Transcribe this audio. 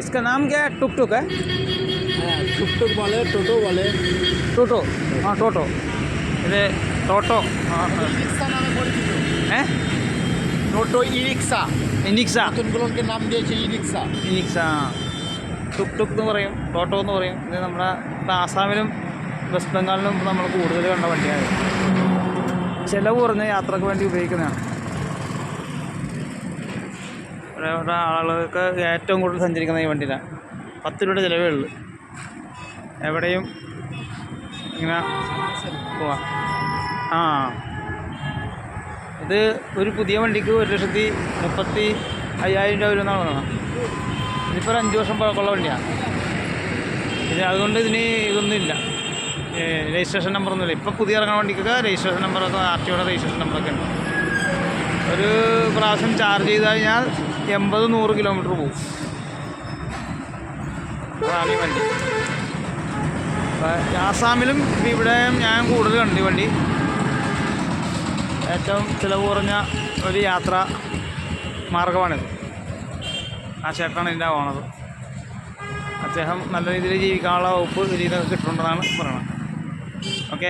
इसका नाम क्या है टुक टुक है टुकटुक वाले टोटो वाले टोटो हाँ टोटो ഇത് ടോട്ടോ রিক্সা নামে পরিচিত ഏ টোটো ই রিক্সা ഇനിക്സ নতুনগুলোকে নাম দিয়েছে ই রিক্সা ഇനിക്സ ടുക് ടുക് എന്ന് പറയും ടോട്ടോ എന്ന് പറയും ഇത് നമ്മുടെ ഇവിടെ ആസാമിലും വെസ്റ്റ് ബംഗാളിലും നമ്മൾ കൂടുതൽ കണ്ട വണ്ടിയാണ് ചിലവ് കുറഞ്ഞ യാത്രക്ക് വേണ്ടി ഉപയോഗിക്കുന്നതാണ് ഇവിടെ ആളുകൾക്ക് ഏറ്റവും കൂടുതൽ സഞ്ചരിക്കുന്ന ഈ വണ്ടിയിലാണ്. പത്ത് രൂപയുടെ ചിലവേ ഉള്ളൂ. എവിടെയും ഇങ്ങനെ പോവാ. ആ. ഇത് ഒരു പുതിയ വണ്ടിക്ക് ഒരു ലക്ഷത്തി മുപ്പത്തി അയ്യായിരം രൂപ വരുമെന്നാണ് പറയുന്നത് ഇതിപ്പോൾ അഞ്ച് വർഷം പഴക്കമുള്ള വണ്ടിയാണ്. ഇത് അതുകൊണ്ട് ഇതിന് ഇതൊന്നും ഇല്ല. രജിസ്ട്രേഷൻ രജിസ്ട്രേഷൻ നമ്പറൊന്നുമില്ല ഇപ്പോൾ പുതിയ ഇറങ്ങുന്ന വണ്ടിക്കൊക്കെ രജിസ്ട്രേഷൻ നമ്പറൊക്കെ ആർ ടിയുടെ രജിസ്ട്രേഷൻ നമ്പറൊക്കെ ഉണ്ട്. ഒരു പ്രാവശ്യം ചാർജ് ചെയ്ത് കഴിഞ്ഞാൽ എൺപത് നൂറ് കിലോമീറ്റർ പോകും. അതാണ് ഈ വണ്ടി. ആസാമിലും ഇവിടെ ഞാൻ കൂടുതൽ കണ്ട് ഈ വണ്ടി. ഏറ്റവും ചിലവ് കുറഞ്ഞ ഒരു യാത്ര മാർഗമാണിത്. ആ ചേട്ടനാണ് ഇതിന്റെ ഓണർ അദ്ദേഹം നല്ല രീതിയിൽ ജീവിക്കാനുള്ള വകുപ്പ് ഇതിൽ നിന്ന് കിട്ടുന്നുണ്ടെന്നാണ് പറയുന്നത് ഓക്കെ?